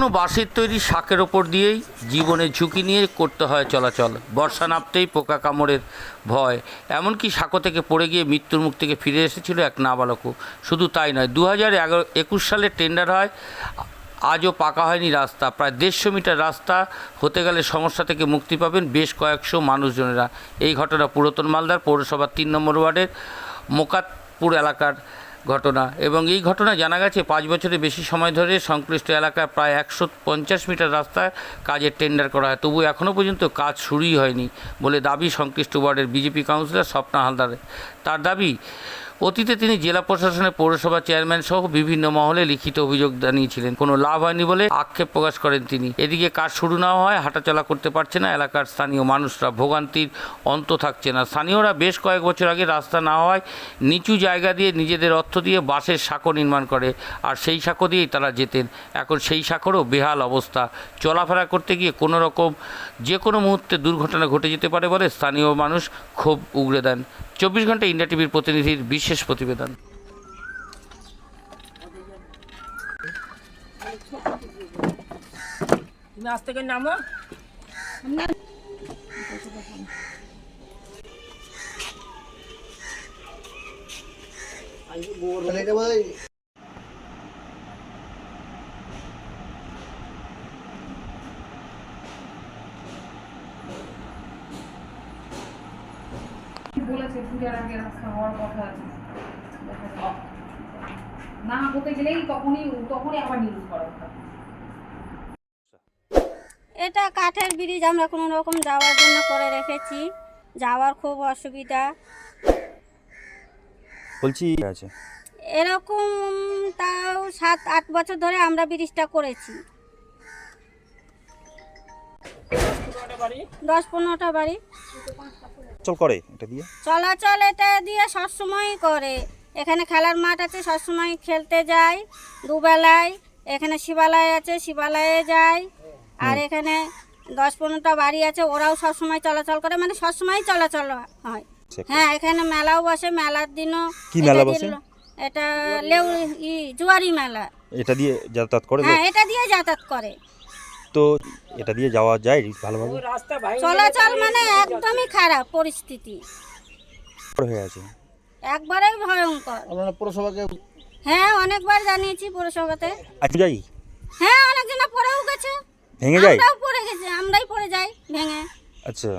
কোনো বাঁশের তৈরি শাকের ওপর দিয়েই জীবনের ঝুঁকি নিয়ে করতে হয় চলাচল। বর্ষা নামতেই পোকা কামড়ের ভয়। এমনকি সাঁকো থেকে পড়ে গিয়ে মৃত্যুর মুখ থেকে ফিরে এসেছিল এক নাবালকও। শুধু তাই নয় দু হাজার একুশ সালে টেন্ডার হয়, আজও পাকা হয়নি রাস্তা। প্রায় দেড়শো মিটার রাস্তা হতে গেলে সমস্যা থেকে মুক্তি পাবেন বেশ কয়েকশো মানুষজনেরা। এই ঘটনা পুরাতন মালদার পৌরসভার তিন নম্বর ওয়ার্ডের মোকাতপুর এলাকার ঘটনা। এবং এই ঘটনা জানা গেছে, পাঁচ বছরের বেশি সময় ধরে সংশ্লিষ্ট এলাকায় প্রায় একশো পঞ্চাশ মিটার রাস্তায় কাজের টেন্ডার করা হয়। তবু এখনও পর্যন্ত কাজ শুরুই হয়নি বলে দাবি সংশ্লিষ্ট ওয়ার্ডের বিজেপি কাউন্সিলর স্বপ্না হালদারের। তার দাবি অতীতে তিনি জেলা প্রশাসনের পৌরসভা চেয়ারম্যান সহ বিভিন্ন মহলে লিখিত অভিযোগ জানিয়েছিলেন। কোনো লাভ হয়নি বলে আক্ষেপ প্রকাশ করেন তিনি। এদিকে কাজ শুরু না হওয়ায় হাঁটাচলা করতে পারছে না এলাকার স্থানীয় মানুষরা। ভোগান্তির অন্ত থাকছে না। স্থানীয়রা বেশ কয়েক বছর আগে রাস্তা না হওয়ায় নিচু জায়গা দিয়ে নিজেদের অর্থ দিয়ে বাঁশের সাঁকো নির্মাণ করে আর সেই সাঁকো দিয়েই তারা যেতেন। এখন সেই সাঁকোরও বেহাল অবস্থা। চলাফেরা করতে গিয়ে কোনো রকম যে কোনো মুহূর্তে দুর্ঘটনা ঘটে যেতে পারে বলে স্থানীয় মানুষ ক্ষোভ উগড়ে দেন। চব্বিশ ঘণ্টা ইন্ডিয়া টিভির প্রতিনিধির বিশেষ প্রতিবেদন। তুমি আজ থেকে নামো। বলেছে পূজার আগে রাস্তা হওয়ার কথা আছে। না হতে গেলেই তখনই তখনই আবার নিউজ করা এটা কাঠের ব্রিজ আমরা কোনো রকম যাওয়ার জন্য করে রেখেছি। যাওয়ার খুব অসুবিধা। বলছি আছে? এরকম তাও সাত আট বছর ধরে আমরা ব্রিজটা করেছি। দশ পনেরোটা বাড়ি। চল করে এটা দিয়ে। চলাচল এটা দিয়ে সবসময়ই করে। এখানে খেলার মাঠ আছে সবসময় খেলতে যায় দুবেলায়। এখানে শিবালয় আছে শিবালয়ে যায় আর এখানে দশ পনেরোটা বাড়ি আছে ওরাও সবসময় চলাচল করে মানে সবসময় চলাচল হয়। আচ্ছা, হ্যাঁ এখানে মেলাও বসে মেলার দিনও কি মেলা এটা বসে? এটা লেউ ই জুয়ারি মেলা। এটা দিয়ে যাতায়াত করে হ্যাঁ এটা দিয়ে যাতায়াত করে। তো এটা দিয়ে যাওয়া যায় ভালোভাবে? চলাচল মানে একদমই খারাপ পরিস্থিতি। হয়ে আছে একবারেই ভয়ঙ্কর। আপনারা পুরসভাকে হ্যাঁ অনেকবার জানিয়েছি পৌরসভাতে। আজকে যাই? হ্যাঁ অনেকজনা পড়েও গেছে। ভেঙে যায়? আমরাও পড়ে গেছি আমরাই পড়ে যাই ভেঙে। আচ্ছা।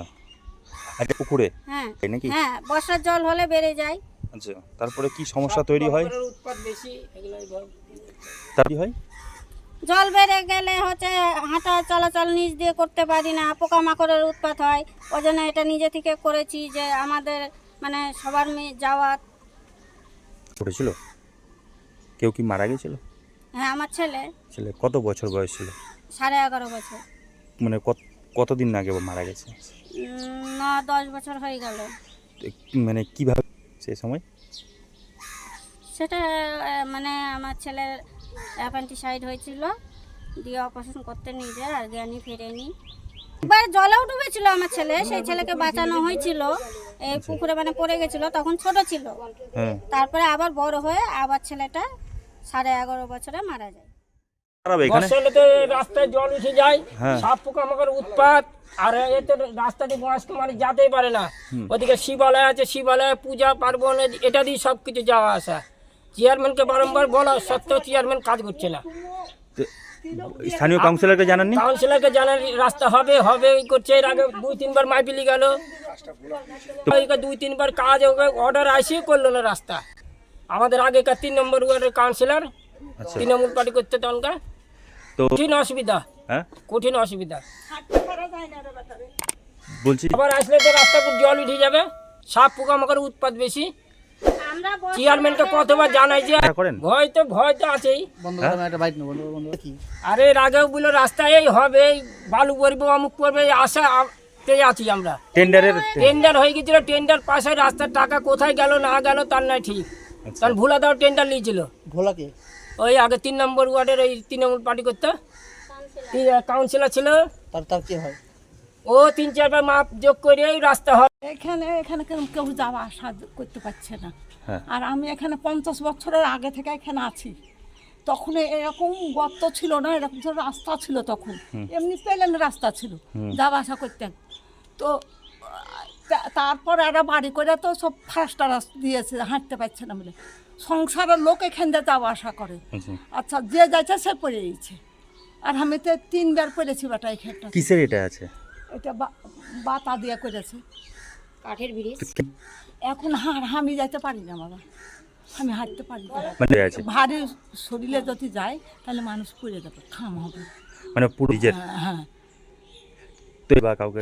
আচ্ছা পুকুরে? হ্যাঁ। নাকি? হ্যাঁ বর্ষার জল হলে বেড়ে যায়। আচ্ছা তারপরে কি সমস্যা তৈরি হয়? পোকামাকড়ের বেশি এগুলাই। হয়? জল বেড়ে গেলে হচ্ছে হাঁটা চলাচল নিচ দিয়ে করতে পারি না পোকামাকড়ের উৎপাত হয়। ওই জন্য এটা নিজে থেকে করেছি যে আমাদের মানে সবার মেয়ে যাওয়া। ঘটেছিল কেউ কি মারা গেছিল? হ্যাঁ আমার ছেলে। ছেলে কত বছর বয়স ছিল? সাড়ে এগারো বছর। মানে কত কতদিন আগে ও মারা গেছে? উম, ন দশ বছর হয়ে গেল। মানে কীভাবে সেই সময়? সেটা আহ, মানে আমার ছেলের অ্যাপেন্টিসাইড হয়েছিল। দিয়ে অপারেশন করতে নিয়ে যায় আর জ্ঞানী ফেরেনি। একবার জলেও ডুবেছিল আমার ছেলে সেই ছেলেকে বাঁচানো হয়েছিল। পুকুরে মানে পড়ে গেছিল তখন ছোট ছিল। হ্যাঁ। তারপরে আবার বড় হয়ে আবার ছেলেটা সাড়ে এগারো বছরে মারা যায়। খারাপ এখানে? বর্ষা হলে রাস্তায় জল উঠে যায় হ্যাঁ। সাপ পোকামাকড়ের উৎপাত আর এতে রাস্তা দিয়ে বয়স্ক মানুষ যেতেই পারে না। ওদিকে শিবালয় আছে শিবালয় পূজা পার্বণ এটা দিয়ে সব কিছু যাওয়া আসা। চেয়ারম্যানকে বারংবার বলা সত্ত্বেও চেয়ারম্যান কাজ করছে না। স্থানীয় কাউন্সিলরকে জানাননি কাউন্সিলরকে জানার রাস্তা হবে হবে এই করছে এর আগে দুই তিনবার মাইপিলি গেল ওইকে দুই তিনবার কাজ ওকে অর্ডার আসিয়ে করল না রাস্তা আমাদের আগেকার তিন নম্বর ওয়ার্ডের কাউন্সিলর আচ্ছা তৃণমূল পার্টি করতে তখনকার তো কঠিন অসুবিধা হ্যাঁ কঠিন অসুবিধা বলছি আবার আসলে তো রাস্তা খুব জল উঠে যাবে সাপ পোকামাকড়ের উৎপাত বেশি আমরা বর্ষা চেয়ারম্যানকে কতবার জানাই যে ভয় তো ভয় তো আছেই। কি? আরে এর আগেও বলল রাস্তায় এই হবে এই বালু পড়বে অমুক করবে এই আশা পেয়ে আছি আমরা। টেন্ডারের টেন্ডার হয়ে গেছিল টেন্ডার পাশে রাস্তার টাকা কোথায় গেল না গেল তার নাই ঠিক। আচ্ছা। তখন ভুলা দাও টেন্ডার নিয়েছিল ভোলাকে ওই আগে তিন নম্বর ওয়ার্ডের এই তৃণমূল পার্টি করতো। কাউন্সিলর ছিল? তার তার কি হয়? ও তিন চারবার মাপ যোগ করে এই রাস্তা হয়। এখানে এখানে কেউ কেউ যাওয়া আসা করতে পারছে না। হ্যাঁ। আর আমি এখানে পঞ্চাশ বছরের আগে থেকে এখানে আছি। তখন এরকম গর্ত ছিল না এরকম রাস্তা ছিল তখন। এমনি পেলেন রাস্তা ছিল যাওয়া আসা করতেন। তো তারপর এরা বাড়ি করে তো সব ফার্স্ট রাস্তা দিয়েছে হাঁটতে পারছে না বলে। সংসারের লোক এখান দিয়ে যাওয়া আসা করে। আচ্ছা আচ্ছা যে যাইছে সে পড়ে গেছে আর আমি তো তিনবার পড়েছি বাটা এখানটা। কিসের এটা আছে? এটা বাতা দিয়ে করেছে কাঠের ব্রিজ এখন হাড় আমি যাইতে পারি না বাবা। আমি হাঁটতে পারি না। মানে ভারী শরীরে যদি যায় তাহলে মানুষ পড়ে যাবে খাম হবে। মানে পুরো হ্যাঁ, হ্যাঁ।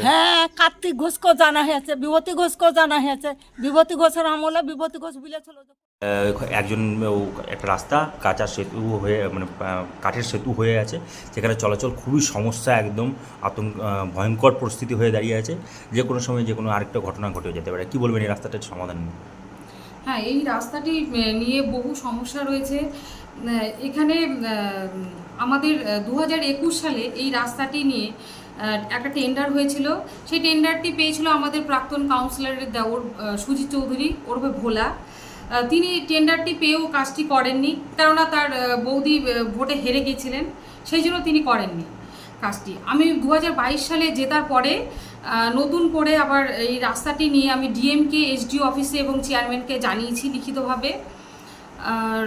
হ্যাঁ কার্তিক ঘোষকেও জানা হয়েছে বিভূতি ঘোষকেও জানা হয়েছে। বিভূতি ঘোষের আমলে বিভূতি ঘোষ বলেছিল একজন একটা রাস্তা, কাঁচা সেতু হয়ে মানে কাঠের সেতু হয়ে আছে সেখানে চলাচল খুবই সমস্যা একদম, আতঙ্ক ভয়ঙ্কর পরিস্থিতি হয়ে দাঁড়িয়ে আছে, যে কোনো সময় যে কোনো আরেকটা ঘটনা ঘটে যেতে পারে। কি বলবেন এই রাস্তাটার সমাধান? নিয়ে? হ্যাঁ এই রাস্তাটি নিয়ে বহু সমস্যা রয়েছে। এখানে আমাদের দু হাজার একুশ সালে এই রাস্তাটি নিয়ে একটা টেন্ডার হয়েছিল। সেই টেন্ডারটি পেয়েছিল আমাদের প্রাক্তন কাউন্সিলরের দেওর সুজিত চৌধুরী ওরফে ভোলা। তিনি টেন্ডারটি পেয়েও কাজটি করেননি, কেননা তার বৌদি ভোটে হেরে গিয়েছিলেন, সেই জন্য তিনি করেননি কাজটি। আমি দু হাজার বাইশ সালে জেতার পরে নতুন করে আবার এই রাস্তাটি নিয়ে আমি ডিএমকে, এসডিও অফিসে এবং চেয়ারম্যানকে জানিয়েছি লিখিতভাবে। আর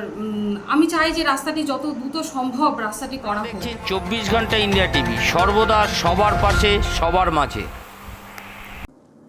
আমি চাই যে রাস্তাটি যত দ্রুত সম্ভব রাস্তাটি করা চব্বিশ ঘণ্টা ইন্ডিয়া টিভি, সর্বদা সবার পাশে, সবার মাঝে।